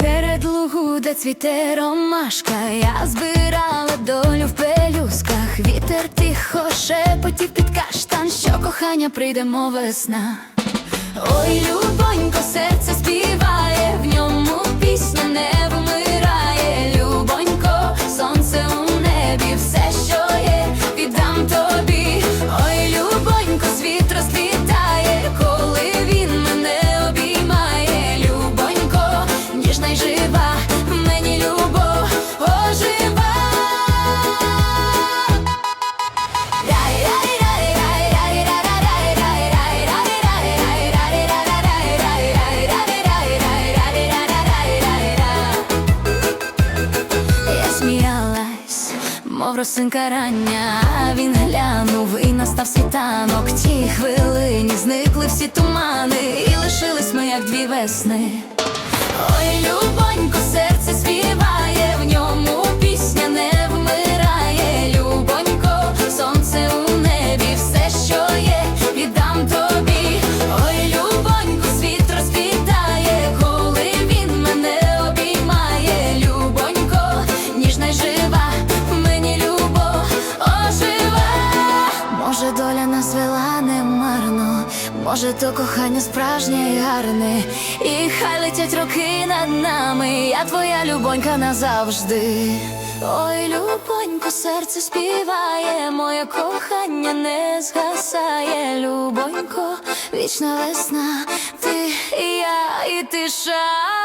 Серед лугу, де цвіте ромашка, я збирала долю в пелюсках. Вітер тихо шепотів під каштан, що кохання прийдемо весна. Ой, любонько, серце співає, мов росинка рання, він глянув і настав світанок. Ті хвилині зникли всі тумани, і лишились ми, як дві весни. Ой, любонько, може, то кохання справжнє і гарне, і хай летять роки над нами, я твоя любонька назавжди. Ой, любонько, серце співає, моє кохання не згасає, любонько, вічна весна, ти і я, і тиша.